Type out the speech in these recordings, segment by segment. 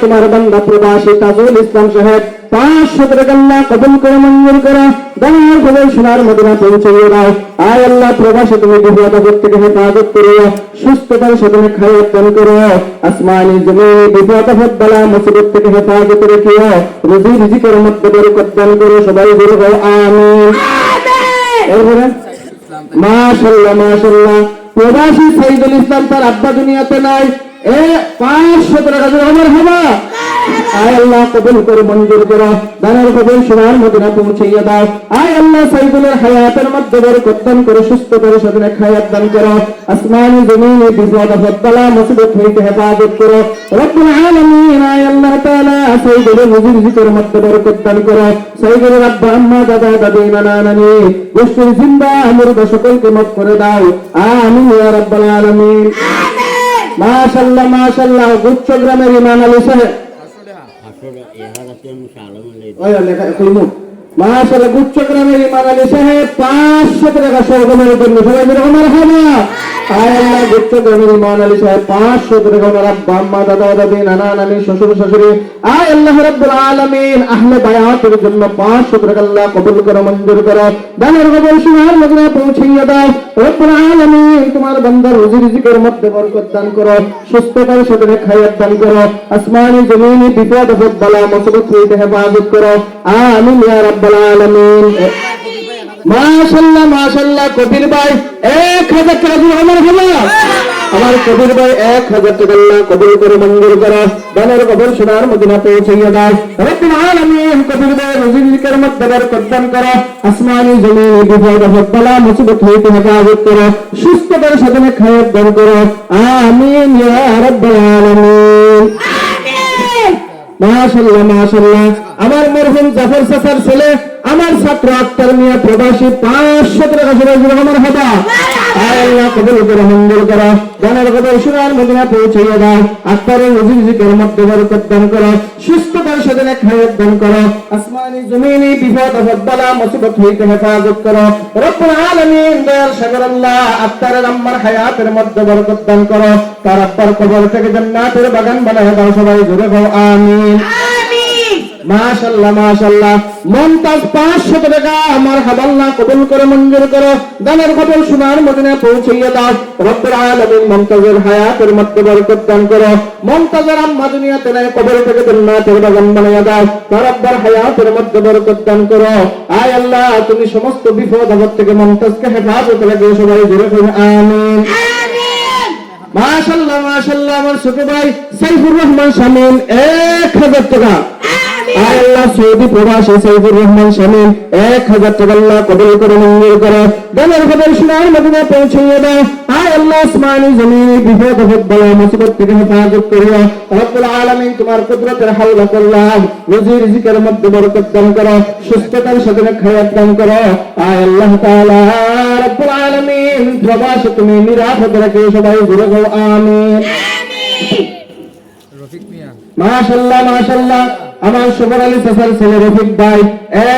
তোমার বান্দা প্রবাসী তাজুল ইসলাম সাহেব পাঁচশো টাকা আল্লাহ কবুল করে মঞ্জুর করো দানার খবর সোনার মদিনা পৌঁছে দাও। আয় আল্লাহ প্রবাসী তুমি বিপদ আপদ থেকে হেফাজত করো সুস্থতার সাথে খায়াত দান করো। আসমানি জমিন বিপদ আপদ বালা মুসিবত থেকে হেফাজত রেখিও রুজি রিজিকের মধ্যে বরকত দান করো সবাই বলে গাও আমিন। এরপরে মাশাল্লাহ মাশাল্লাহ প্রবাসী সাইদুল ইসলাম তার আব্বা দুনিয়াতে নাই এ পাঁচশো টাকা জোরে আমার হবা। আয় আল্লাহ, কবুল করে, মঞ্জুর করো। দানের কবুল সোনার মদিনা পৌঁছাইয়া দাও। আয় আল্লাহ, সাইদুলের হায়াতের মধ্যে বরকত দান করে, সুস্থ করে সাধনে খায়াত দান করো। আসমানি, জমিনে বিপদ আপদ বালা মুসিবত হইতে হেফাজত করো। রব্বুল আলামিন, আয় আল্লাহ তাআলা, সাইদুলের রুজি রিজিকের মধ্যে বরকত দান করো। সাইদুলের আব্বা, আম্মা, দাদা, দাদি, নানা, নানি গোষ্ঠীর জিন্দা মুর্দ সকলকে করে দাও। মাশাআল্লাহ মাশাআল্লাহ গুচ্ছ গ্রামের ইমান আলী সাহেব। ওই লেখা কইমু মাশাআল্লাহ, গুচ্ছ গ্রামের ইমাম আলী সাহেব 500 টাকা সরগমের জন্য সবাই মিলে আমার হবে আয় আল্লাহ, গুচ্ছ গ্রামের ইমাম আলী সাহেব 500 টাকা আমার আব্বা আম্মা দাদা, দাদি, নানা, নানি, শ্বশুর, শাশুড়ি, আয় আল্লাহ রাব্বুল আলামিন, আহলে বায়াতের জন্য 500 টাকা আল্লাহ কবুল করো, মঞ্জুর করো। দানের মদিনা পৌঁছিয়ে দাও। তোমার রুজি মধ্যে বরকত দান করো দান করো, আসমানি জমিনি বিপদ আপদ হইতে হেফাজত করো। আমিন ইয়া রাব্বাল আলামিন। মাশাআল্লাহ মাশাআল্লাহ, কবির ভাই 1000 টাকা দিয়ে আমার হলো। আমার কবির ভাই 1000 টাকা আল্লাহ কবুল করে মঞ্জুর করো। দানের কবর সোনার মদিনা পৌঁছাইয়া দাও। রব্বুল আলামিন কবির ভাই রুজি রিজিকের মধ্যে বরকত দান করো। আসমানি জমিনি বিপদ বালা মুসিবত হইতে হেফাজত করো। সুস্থতার সাথে খায়াত দান করো। আমিন ইয়া রাব্বাল আলামিন। মাশাল্লাহ মাশাল্লাহ আমার মরহুম জাফর সাসার ছেলে, আমার ছাত্র আক্তার মিয়া প্রবাসী পাঁচশো টাকা সবাই আমার হবা আল্লাহ কবর থেকে বাগান বানায় সবাই গাও আমিন। মাশাল্লাহ মাশাল্লাহ মমতাজ পাঁচশো টাকা আমার হাবাল্লাহ কবুল করে মঞ্জুর করো। দানের কবল সোনার মদিনায় পৌঁছাইয়া দাও। রব্বুল আলামিন মমতাজের হায়াতের মধ্যে বরকত দান করো। মমতাজের আম্মা দুনিয়াতে নাই কবর থেকে জান্নাতের বাগান বানাইয়া দাও। তার আব্বার হায়াতের মধ্যে বরকত দান করো। আয় আল্লাহ তুমি সমস্ত বিপদ আপদ থেকে মমতাজকে হেফাজত সবাই আমিন। মাশাল্লাহ মাশাল্লাহ আমার ছোট ভাই সাইফুর রহমান শামিম এক হাজার টাকা। আল্লাহ সৌদি প্রবাসী সাইফুর রহমান শামিম এক হাজার টাকা আল্লাহ কবল করে মঞ্জুর করো। দানের খবর সোনার মদিনা পৌঁছিয়ে দাও। আয় আল্লাহ, আসমানি জমিনে, বিপদ আপদ বলা মুসিবত থেকে হেফাজত করিও রব্বুল আলামিন তোমার কুদরতের হাওলা করলাম। রুজি রিজিকের মধ্যে বরকত দান করো, সুস্থতার সাথে খায়াত দান তুমি নিরাপদ রেখে সবাই ঘুরে আমিন। মাশাল্লাহ মাশাল্লাহ আমার সবর আলী সাসার ছেলে রফিক ভাই,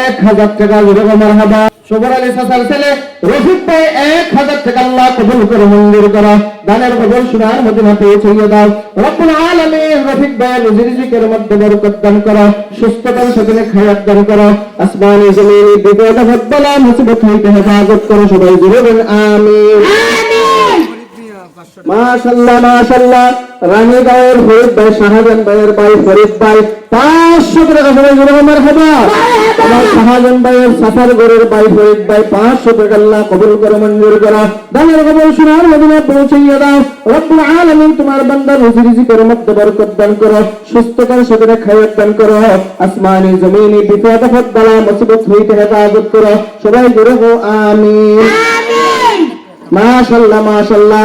এক হাজার টাকা জোরে মারহাবা। সবর আলী সাসার ছেলে রফিক ভাই, এক হাজার টাকা আল্লাহ কবুল করে, মঞ্জুর করো। দানের কবুল মদিনা পৌঁছাইয়া দাও। রব্বুল আলামিন রফিক ভাই মধ্যে সুস্থতার সাথে খায়াত দান আসমানি জমিনি বিপদ মুসিবত হইতে হেফাজত করো, সবাই জুড়ে আমিন। মাশাল্লাহ মাশাল্লাহ রানীগাঁওয়ের ফরিদ ভাই শাহজাহান ভাইয়ের ভাই ফরিদ ভাই পাঁচশো টাকা সবাই জোরে আমার হবে আমার শাহজাহান ভাইয়ের সাফার ভাই ফরিদ ভাই পাঁচশো টাকা আল্লাহ কবুল করে মঞ্জুর করা। দানের কবুল মদিনা পৌঁছাইয়া দাও। রব্বুল আলামিন তোমার বান্দার রুজি রিজিকের মধ্যে বরকত দান করো সুস্থতার সাথে খায়াত দান করো আসমানি জমিনি বিপদ আপদ বালা মুসিবত হইতে হেফাজত করো। সবাই জোরে গো আমিন। মাশাল্লাহ মাশাল্লাহ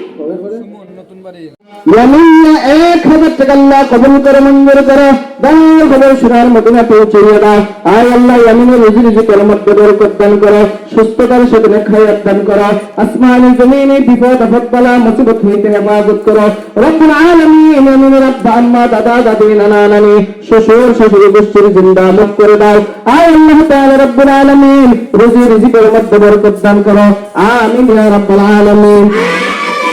এক হাজার টাকা আল্লাহ কবুল করে মঞ্জুর করো। দানের খবর সোনার মদিনা পৌঁছিয়ে দাও আয় আল্লাহ, ইয়ামিনের রুজি রুজি করার মধ্যে করো সুস্থতার দান করো। জমিনে বিপদ মুসিবত হইতে হেফাজত করো। রব্বুল আলামিন আম্মা, দাদা, দাদি, নানা, নানি, শ্বশুর শ্বশুর গোষ্ঠীর জিন্দা মুখ করে দাও। আল্লাহ তাআলা রব্বুল আলামিন, রুজি রুজি করার মধ্যে করো। আমিন ইয়া রাব্বুল আলামিন।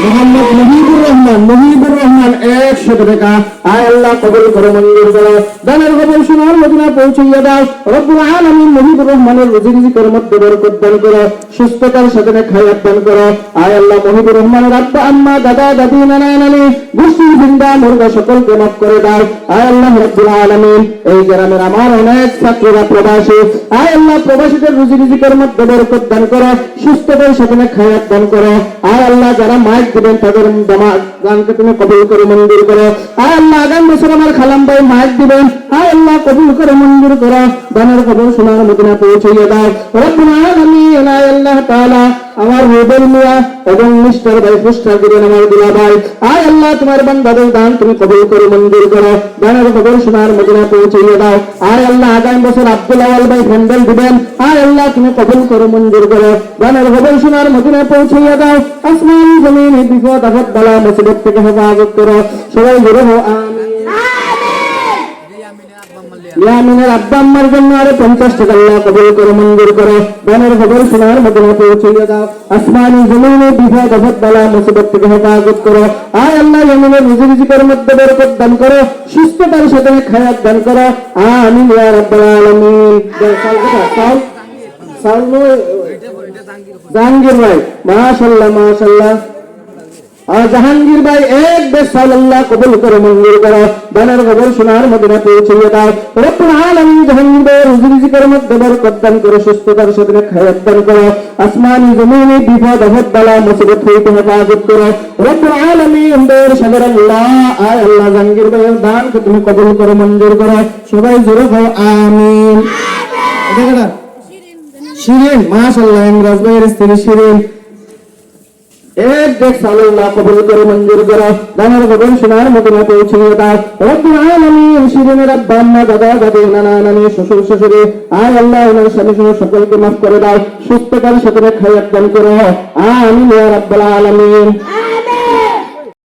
মোহাম্মদ মুহিবুর রহমান মুহিবুর রহমান একশো টাকা আয় কবুল করে মঞ্জুর করো দানের খবর শোনার মদিনা পৌঁছাইয়া দাও। রব্বুল আলামিন মুহিবুর রহমানের রুজি রুজি করে মধ্যে বরকত দান করো। সুস্থতার সাথে খায়াত দান করো। আয় মুহিবুর রহমানের আব্বা, আম্মা, দাদা, দাদি, নানা, নানি গোষ্ঠীর জিন্দা, মুর্গা সকলকে মাফ করে দাও। আয় আল্লাহ, রব্বুল আলামিন, এই গ্রামের আমার অনেক ছাত্ররা প্রবাসী। আয় আল্লাহ, প্রবাসীদের রুজি রুজি করে মধ্যে বরকত দান করো। সুস্থতার সাথে খায়াত দান করো। আয় আল্লাহ, যারা মাইক দিবেন তাদের দামা গানকে তুমি কবুল করে মঞ্জুর করো। আর আল্লাহ আগাম বছর আমার খালাম ভাই, মাইক দিবেন আর আল্লাহ, কবুল করে মঞ্জুর করো। গানের খবর শোনার মদিনা পৌঁছাইয়ে দাও। রব্বুল আলামিন, আল্লাহ তাআলা আমার রুবেল মিয়া এবং মিস্টার ভাই পুষ্টার দিবেন আমার দুলা ভাই। আয় আল্লাহ, তোমার বান্দাদের দান, তুমি কবুল করে, মঞ্জুর করো। দানের খবর শোনার মদিনা পৌঁছাইয়ে দাও। আয় আল্লাহ, আগামী বছর আব্দুল আওয়াল ভাই ফ্যান্ডেল দিবেন। আয় আল্লাহ, তুমি কবুল করে, মঞ্জুর করো। দানের খবর শোনার মদিনা পৌঁছাইয়ে দাও। আসমান জমিন বিপদ আপদ বালা, মুসিবত থেকে হেফাজত করো। সবাই জোরে হো আমিন। ইয়ামিনের আব্বা আম্মার জন্য আরও পঞ্চাশ টাকা আল্লাহ কবুল করে মঞ্জুর করো। দানের খবর শোনার মদিনা পৌঁছিয়ে দাও। আসমানি জমিনে বিপদ আপদ বালা মুসিবত থেকে হেফাজত করো। আয় আল্লাহ ইয়ামিনের রুজি রিজিকের মধ্যে বরকত দান করো। সুস্থতার সাথে খায়াত দান করো। আমিন ইয়া রাব্বাল আলামিন। নয়, জাহাঙ্গীর ভাই। মাশাল্লাহ আর জাহাঙ্গীর ভাই এক বেশ আল্লাহ কবুল করে মঞ্জুর করো। দানের খবর শোনার মদিনা পৌঁছিয়ে দাও। রব্বুল আলামিন জাহাঙ্গীর ভাই রুজি রিজিকের মধ্যে বরকত দান করো সুস্থতার সাথে খায়াত দান করো। আসমানি জমিনে বিপদ আপদ বালা মুসিবত হইতে হেফাজত করো। রব্বুল আলামিন দের সাগর আল্লাহ আয় আল্লাহ জাহাঙ্গীর ভাইয়ের দানকে তুমি কবুল করে মঞ্জুর করো। সবাই জোরে হও আমিন। শিরিন মাশাআল্লাহ ইমরাজ ভাইয়ের স্ত্রী শিরিন। এক দেখ সাল্লাহ কবুল করে মঞ্জুর করো। দানের খবর মতো মতো পৌঁছিয়ে দাও রব্বুল আলামিন শিরিনের আব্বা, আম্মা, দাদা, দাদি, নানা, নানি, শ্বশুর শ্বশুরে আয় আল্লাহ, ওনার স্বামী সহ সকলকে মাফ করে দাও। সুস্থতার সাথে খায়াত দান করো। আমিন ইয়া রাব্বাল আলামিন।